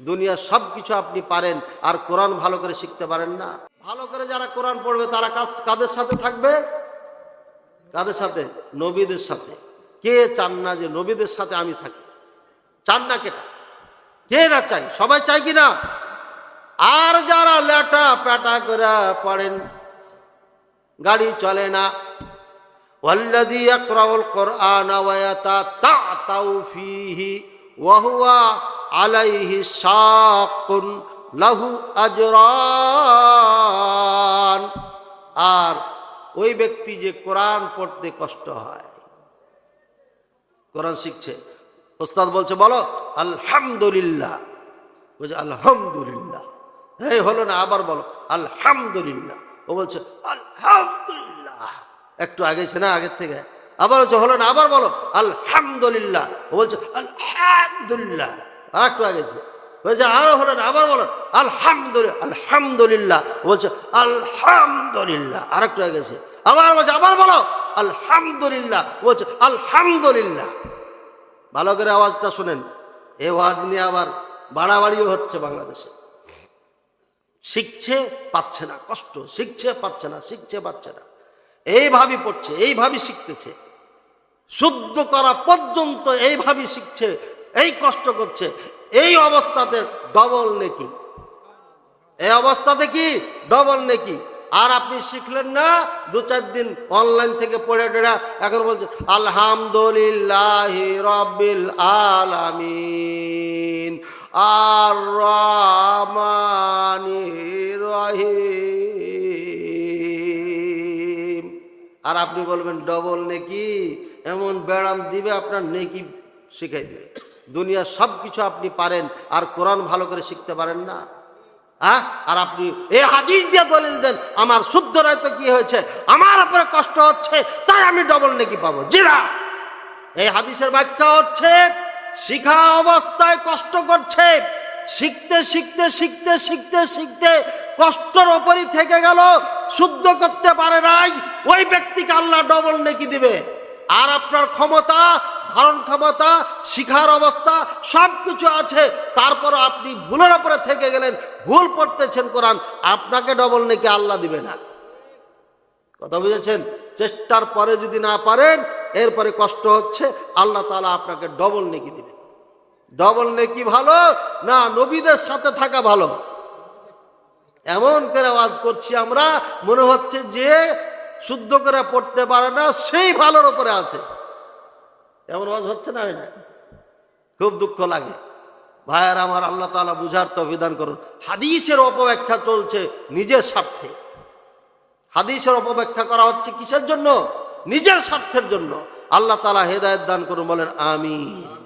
দুনিয়ার সব কিছু আপনি পারেন আর কোরআন ভালো করে শিখতে পারেন না ভালো করে যারা কোরআন পড়বে তারা কাজ- কাদের সাথে থাকবে কাদের সাথে নবীদের সাথে কে চান না যে নবীদের সাথে আমি থাকি চান না কেটা কে না চাই সবাই চাই কি না আর যারা লেটা পেটা করে পড়েন গাড়ি চলে না والذي يقرأ القرآن ويتتعتع فيه وهو আলাইহি সাকুন লাহু আজরান। আর ওই ব্যক্তি যে কোরআন পড়তে কষ্ট হয়। কোরআন শিখছে। ওস্তাদ বলছে, বলো, আলহামদুলিল্লাহ। বলছে আলহামদুলিল্লাহ। হ্যাঁ হলো না, আবার বলো, আলহামদুলিল্লাহ। ও বলছে, আলহামদুলিল্লাহ। একটু আগেছে না, আগের থেকে। আবার হচ্ছে হলো না, আবার বলো, আলহামদুলিল্লাহ। ও বলছে, আলহামদুলিল্লাহ। আর একটু আগেছে বলছে, আরও হলো না আবার বলো আলহামদুলিল্লাহ আলহামদুলিল্লাহ। বলছে, আলহামদুলিল্লাহ আর একটু আগেছে আবার বলছে, আবার বলো, আলহামদুলিল্লাহ। বলছে, আলহামদুলিল্লাহ। ভালো করে আওয়াজটা শোনেন। এই আওয়াজ নিয়ে আবার বাড়াবাড়িও হচ্ছে বাংলাদেশে। শিখছে, পাচ্ছে না, কষ্ট। শিখছে, পাচ্ছে না, শিখছে, পাচ্ছে না। এইভাবে পড়ছে, এইভাবে শিখতেছে। শুদ্ধ করা পর্যন্ত এইভাবে শিখছে এই কষ্ট করছে। এই অবস্থাতে ডবল নেকি। এই অবস্থাতে কি? ডবল নেকি। আর আপনি শিখলেন না? দু চার দিন অনলাইন থেকে পড়ে টেড়া এখন বলছে, আলহামদুলিল্লাহ রবিল আলামিন। আর রহমানির রহিম। আর আপনি বলবেন, ডবল নেকি? এমন ব্যায়াম দিবে, আপনার নেকি শিখাই দিবে। দুনিয়ার সব কিছু আপনি পারেন, আর কোরআন ভালো করে শিখতে পারেন না। হ্যাঁ? আর আপনি এই হাদিস দিয়ে দলিল দেন, আমার শুদ্ধ রায়তো কি হয়েছে? আমার উপরে কষ্ট হচ্ছে, তাই আমি ডবল নেকি পাবো। জিরা! এই হাদিসের ব্যাখ্যা হচ্ছে, শিখা অবস্থায় কষ্ট করছে, শিখতে শিখতে শিখতে শিখতে শিখতে কষ্টর ওপরই থেকে গেল, শুদ্ধ করতে পারে নাই, ওই ব্যক্তিকে আল্লাহ ডবল নেকি দিবে। আর আপনার ক্ষমতা ধারণ ক্ষমতা, শিখার অবস্থা সব কিছু আছে। তারপর আপনি ভুলের ওপরে থেকে গেলেন, ভুল পড়তেছেন কোরআন, আপনাকে ডবল নেকি আল্লাহ দিবে না। কথা বুঝেছেন? চেষ্টার পরে যদি না পারেন, এরপরে কষ্ট হচ্ছে, আল্লাহ তালা আপনাকে ডবল নেকি দিবে। ডবল নেকি ভালো, না নবীদের সাথে থাকা ভালো। এমন করে আওয়াজ করছি আমরা, মনে হচ্ছে যে শুদ্ধ করে পড়তে পারে না, সেই ভালোর ওপরে আছে। এমন ওয়াজ হচ্ছে না, হয় না? খুব দুঃখ লাগে। ভাইয়ার, আমার আল্লাহ তালা বুঝার তো বিধান করুন। হাদিসের অপব্যাখ্যা চলছে নিজের স্বার্থে। হাদিসের অপব্যাখ্যা করা হচ্ছে কিসের জন্য? নিজের স্বার্থের জন্য। আল্লাহ তালা হেদায়ত দান করুন, বলেন, আমিন।